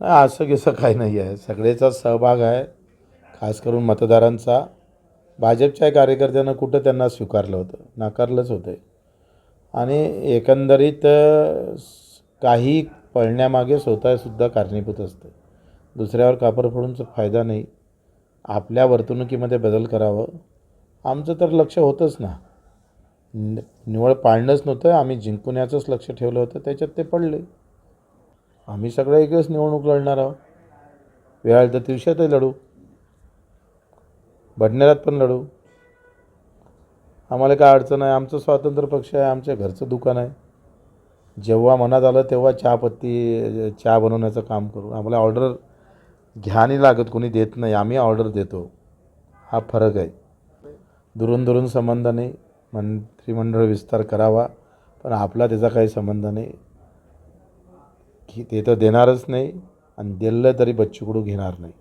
नाही असं कसं काही नाही आहे सगळेचा सहभाग आहे खास करून मतदारांचा. भाजपच्या कार्यकर्त्यांना कुठं त्यांना स्वीकारलं होतं? नाकारलंच होतं. आणि एकंदरीत काही पळण्यामागे स्वतःसुद्धा कारणीभूत असतं. दुसऱ्यावर कापर फोडूनचा फायदा नाही. आपल्या वर्तणुकीमध्ये बदल करावं. आमचं तर लक्ष होतंच ना नि- निवड पाळणंच नव्हतं. आम्ही जिंकून याचंच लक्ष ठेवलं होतं. त्याच्यात ते पडले. आम्ही सगळं एकच निवडणूक लढणार आहोत. वेळ आली तर दिवसातही लढू. बडनेरात पण लढू. आम्हाला काय अडचण आहे? आमचं स्वातंत्र्य पक्ष आहे आमच्या घरचं दुकान आहे. जेव्हा मनात आलं तेव्हा चहापत्ती चहा बनवण्याचं काम करू. आम्हाला ऑर्डर घ्या नाही लागत कोणी देत नाही. आम्ही ऑर्डर देतो. हा फरक आहे. दुरून दुरून संबंध नाही. मंत्रिमंडळ विस्तार करावा. पण आपला त्याचा काही संबंध नाही. की ते तर देणारच नाही आणि दिलं तरी बच्चू कडू घेणार नाही.